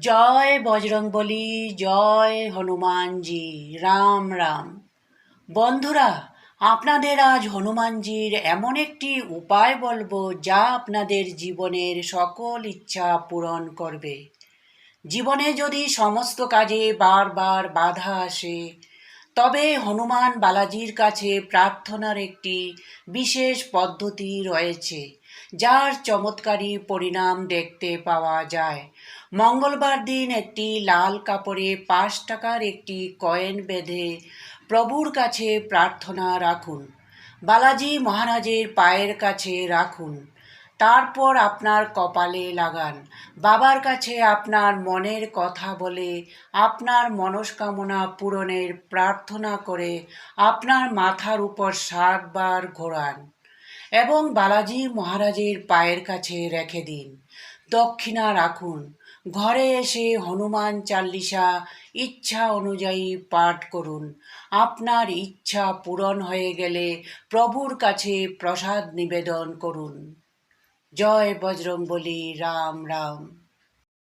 জয় বজরংবলী, জয় হনুমানজি, রাম রাম। বন্ধুরা, আপনাদের আজ হনুমানজির এমন একটি উপায় বলব যা আপনাদের জীবনের সকল ইচ্ছা পূরণ করবে। জীবনে যদি সমস্ত কাজে বারবার বাধা আসে তবে হনুমান বালাজির কাছে প্রার্থনার একটি বিশেষ পদ্ধতি রয়েছে, যার চমৎকারী পরিণাম দেখতে পাওয়া যায়। মঙ্গলবার দিন একটি লাল কাপড়ে পাঁচ টাকার একটি কয়েন বেঁধে প্রভুর কাছে প্রার্থনা রাখুন। বালাজি মহারাজের পায়ের কাছে রাখুন। তারপর আপনার কপালে লাগান। বাবার কাছে আপনার মনের কথা বলে, আপনার মনস্কামনা পূরণের প্রার্থনা করে আপনার মাথার উপর সাতবার ঘোরান এবং বালাজি মহারাজের পায়ের কাছে রেখে দিন। দক্ষিণা রাখুন। ঘরে এসে হনুমান চাল্লিশা ইচ্ছা অনুযায়ী পাঠ করুন। আপনার ইচ্ছা পূরণ হয়ে গেলে প্রভুর কাছে প্রসাদ নিবেদন করুন। জয় বজরংবলী রাম রাম।